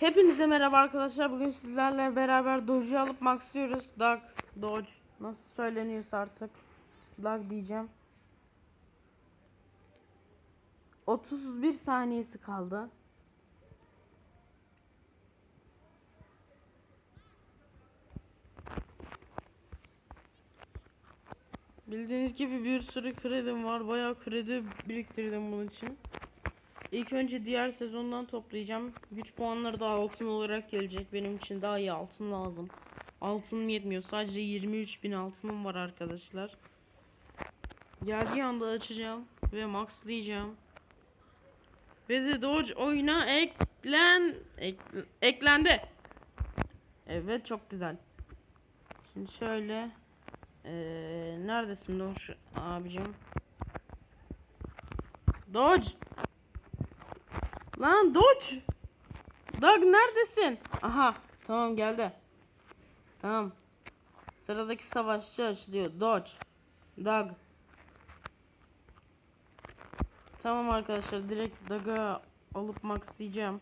Hepinize merhaba arkadaşlar. Bugün sizlerle beraber Doge'u alıp maxlıyoruz. Dark Doge nasıl söyleniyorsa artık. Dark diyeceğim. 31 saniyesi kaldı. Bildiğiniz gibi bir sürü kredim var. Bayağı kredi biriktirdim bunun için. İlk önce diğer sezondan toplayacağım. Güç puanları da altın olarak gelecek. Benim için daha iyi altın lazım. Altınım yetmiyor. Sadece 23 bin altınım var arkadaşlar. Geldiği anda açacağım ve maxlayacağım. Ve de Doge oyuna eklen ek- eklendi. Evet çok güzel. Şimdi şöyle ee, neredesin Doge abicim? Doge Lan Doge. Doug neredesin? Aha tamam geldi. Tamam. Sıradaki savaşçı açılıyor. Dodge. Doug. Tamam arkadaşlar direkt Doug'ı alıp maxlayacağım.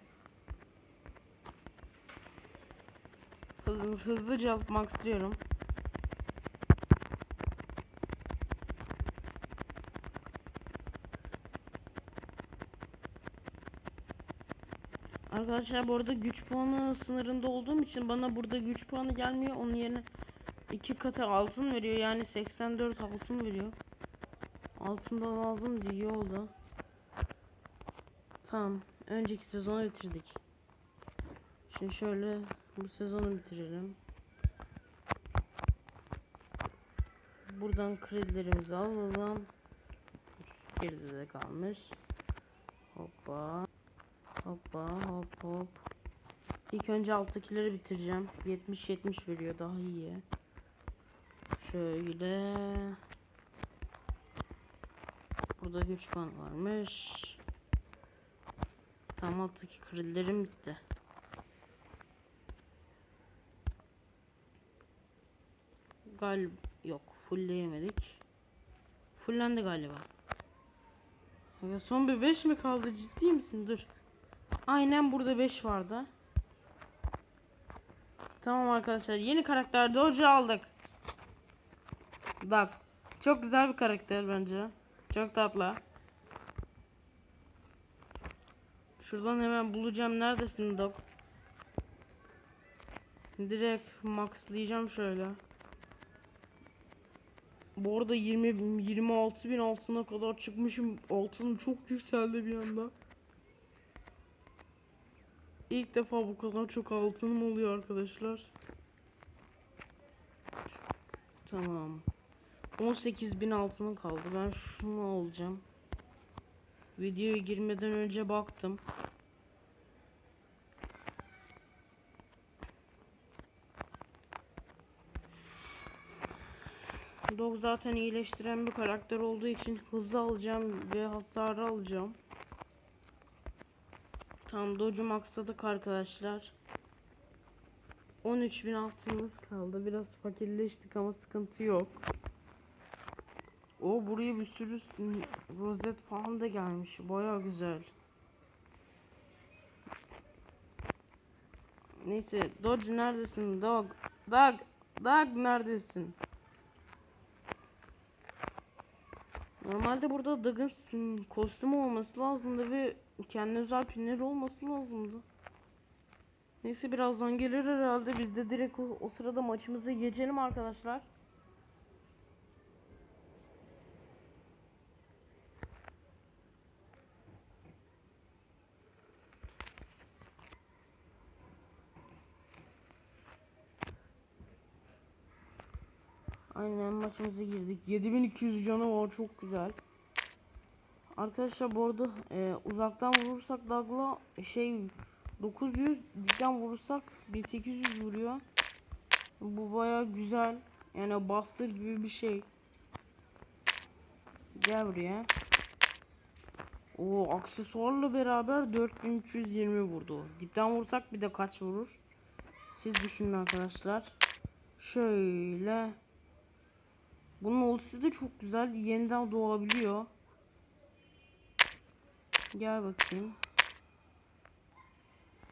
Hızlı, hızlıca alıp maxlıyorum. Arkadaşlar bu arada güç puanı sınırında olduğum için bana burada güç puanı gelmiyor. Onun yerine iki katı altın veriyor. Yani 84 altın veriyor. Altın da lazım diye oldu. Tamam. Önceki sezonu bitirdik. Şimdi şöyle bu sezonu bitirelim. Buradan kredilerimizi alalım. Geride de kalmış. Hoppa. Hoppa hop hop. İlk önce alttakileri bitireceğim. 70-70 veriyor daha iyi. Şöyle. Burada güç puan varmış. Tam alttaki krillerim bitti. Gal yok fullleyemedik. Fullendi galiba. Son bir 5 mi kaldı ciddi misin? Dur. Aynen burada 5 vardı. Tamam arkadaşlar yeni karakter Dojo aldık. Bak çok güzel bir karakter bence. Çok tatlı. Şuradan hemen bulacağım. Neredesin Dok? Direkt maxlayacağım şöyle. Bu arada 20 26 bin altına kadar çıkmışım. Altın çok yükseldi bir anda. İlk defa bu kadar çok altınım oluyor arkadaşlar. Tamam. 18 bin altının kaldı. Ben şunu alacağım. Videoya girmeden önce baktım. Dog zaten iyileştiren bir karakter olduğu için hızlı alacağım ve hasarı alacağım. Tam docu maxladık arkadaşlar. 13.000 altınımız kaldı. Biraz fakirleştik ama sıkıntı yok. O buraya bir sürü rozet falan da gelmiş. Baya güzel. Neyse Dodge neredesin? Dog. Dog. Dog neredesin? Normalde burada Dog'ın kostümü olması lazımdı ve kendine özel pinleri olması lazımdı. Neyse birazdan gelir herhalde. Biz de direkt o, o sırada maçımızı geçelim arkadaşlar. Aynen maçımıza girdik. 7200 canı var çok güzel. Arkadaşlar bu arada e, uzaktan vurursak Dagla şey 900 dikten vurursak 1800 vuruyor. Bu baya güzel. Yani bastır gibi bir şey. Gel buraya. O aksesuarla beraber 4320 vurdu. Dipten vursak bir de kaç vurur? Siz düşünün arkadaşlar. Şöyle. Bunun ultisi de çok güzel. Yeniden doğabiliyor. Gel bakayım.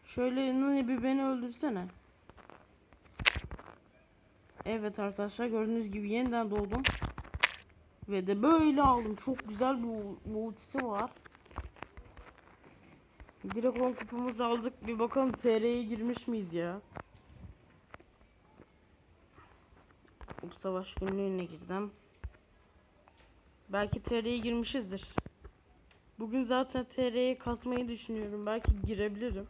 Şöyle Nani bir beni öldürsene. Evet arkadaşlar gördüğünüz gibi yeniden doğdum. Ve de böyle aldım. Çok güzel bir u- ultisi var. Direkt 10 kupamızı aldık. Bir bakalım TR'ye girmiş miyiz ya? Bu savaş günlüğüne girdim. Belki TR'ye girmişizdir. Bugün zaten TR'ye kasmayı düşünüyorum. Belki girebilirim.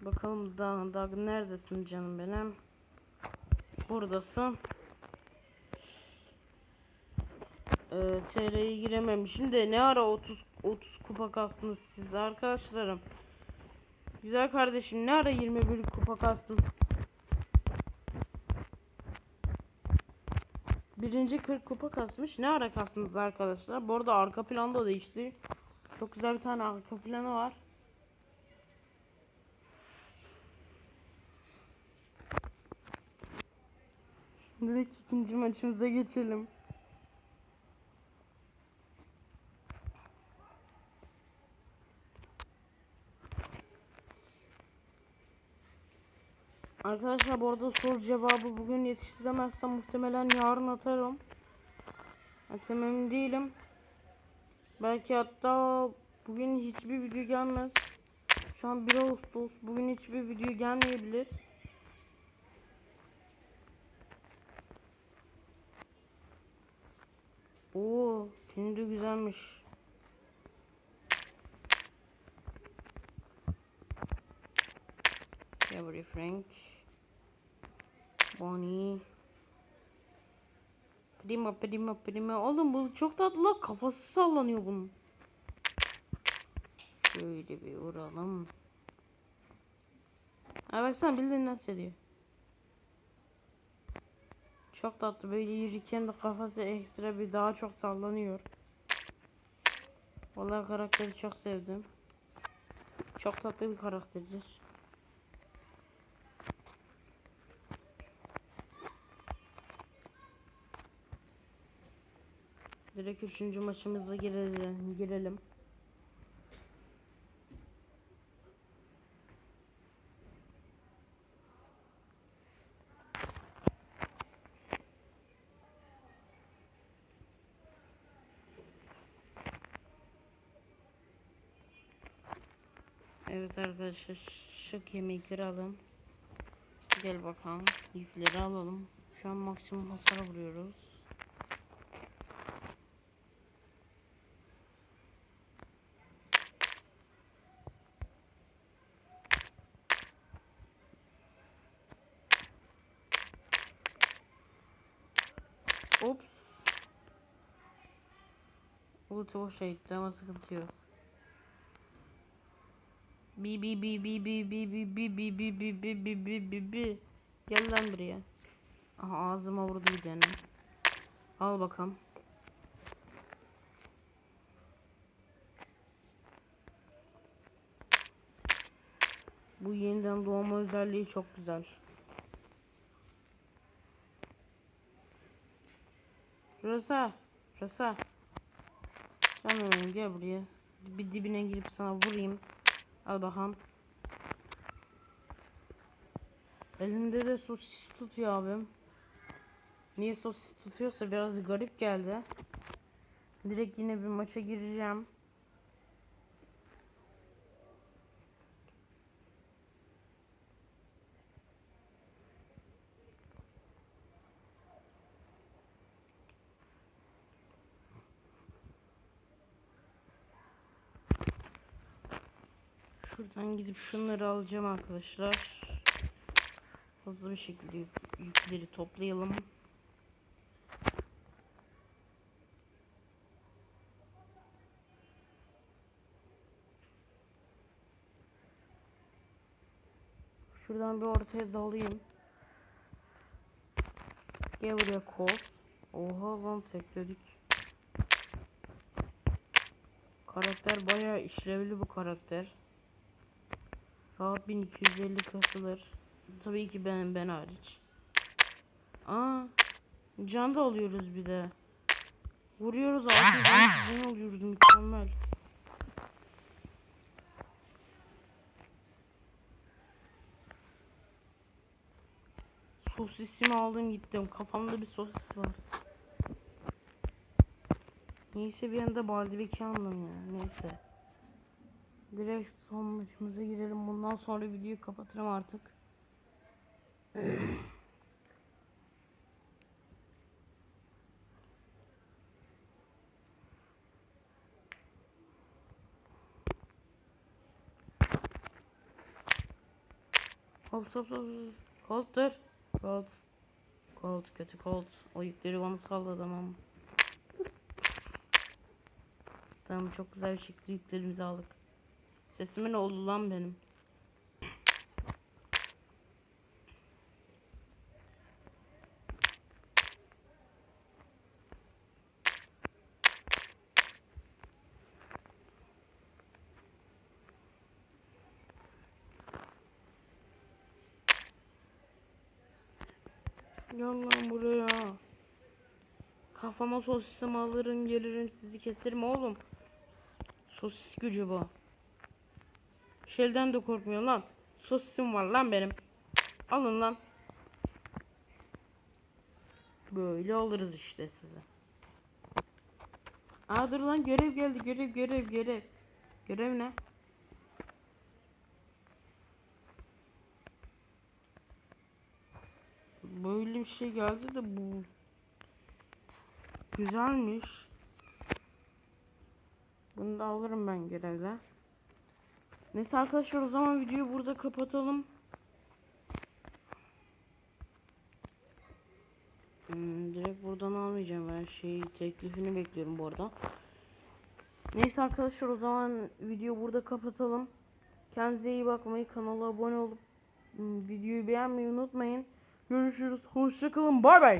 Bakalım Dag, Dag neredesin canım benim? Buradasın. Ee, TR'ye girememişim de ne ara 30 30 kupa kastınız siz arkadaşlarım. Güzel kardeşim ne ara 21 kupa kastın? Birinci 40 kupa kasmış. Ne ara kastınız arkadaşlar? Bu arada arka plan da değişti. Çok güzel bir tane arka planı var. Direkt ikinci maçımıza geçelim. Arkadaşlar bu arada soru cevabı bugün yetiştiremezsem muhtemelen yarın atarım. Emin değilim. Belki hatta bugün hiçbir video gelmez. Şu an 1 Ağustos. Bugün hiçbir video gelmeyebilir. Oo, şimdi güzelmiş. Gel Frank. Bonnie. Prima prima prima. Oğlum bu çok tatlı. Kafası sallanıyor bunun. Şöyle bir vuralım. Ha baksana bildiğin nasıl ediyor. Çok tatlı böyle yürürken de kafası ekstra bir daha çok sallanıyor. Vallahi karakteri çok sevdim. Çok tatlı bir karakterdir. Direkt üçüncü maçımıza girelim. girelim. Evet arkadaşlar şu kemiği kıralım. Gel bakalım. Yükleri alalım. Şu an maksimum hasar vuruyoruz. Ulti boşa gitti ama sıkıntı yok. Bi bi bi bi bi bi bi bi bi bi bi bi bi bi bi bi Gel lan buraya. Aha ağzıma vurdu bir tane. Al bakalım. Bu yeniden doğma özelliği çok güzel. Rosa, Rosa. Benim gel buraya. Bir dibine girip sana vurayım. Al bakalım. Elinde de sosis tutuyor abim. Niye sosis tutuyorsa biraz garip geldi. Direkt yine bir maça gireceğim. Şuradan gidip şunları alacağım arkadaşlar. Hızlı bir şekilde yük- yükleri toplayalım. Şuradan bir ortaya dalayım. Gel buraya kol. Oha lan tekledik. Karakter bayağı işlevli bu karakter. Saat 1250 kasılır. Tabii ki ben ben hariç. Aa, can da alıyoruz bir de. Vuruyoruz altı can alıyoruz mükemmel. Sosisimi aldım gittim. Kafamda bir sosis var. Neyse bir anda malzeme ki aldım ya. Neyse. Direkt son maçımıza girelim. Bundan sonra videoyu kapatırım artık. Hop hop hop. Colt dur. Colt. Colt kötü Colt. O yükleri bana salla tamam mı? Tamam çok güzel bir şekilde yüklerimizi aldık. Sesime ne oldu lan benim? Gel lan buraya. Kafama sosisimi alırım gelirim sizi keserim oğlum. Sosis gücü bu. Şeyden de korkmuyor lan. Sosisim var lan benim. Alın lan. Böyle alırız işte size. Aa dur lan görev geldi görev görev görev. Görev ne? Böyle bir şey geldi de bu güzelmiş. Bunu da alırım ben görevle. Neyse arkadaşlar o zaman videoyu burada kapatalım. Hmm, direkt buradan almayacağım ben şey teklifini bekliyorum bu arada. Neyse arkadaşlar o zaman videoyu burada kapatalım. Kendinize iyi bakmayı, kanala abone olup hmm, videoyu beğenmeyi unutmayın. Görüşürüz. Hoşçakalın. Bay bay.